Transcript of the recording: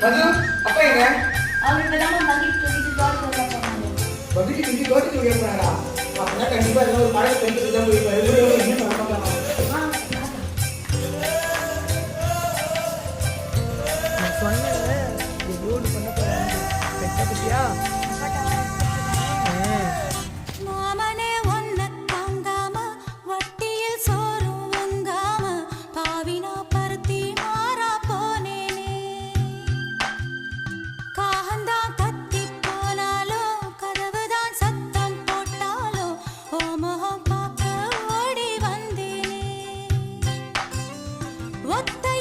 மது அப்பா எங்க? அவங்க இப்பதான் பக்கெட் தூக்கிட்டு தோட்டத்து உள்ள போனாங்க பக்கெட் தூக்கி தோட்டத்து உள்ள சொன்னேன் பண்ண போறேன் பெட்டா った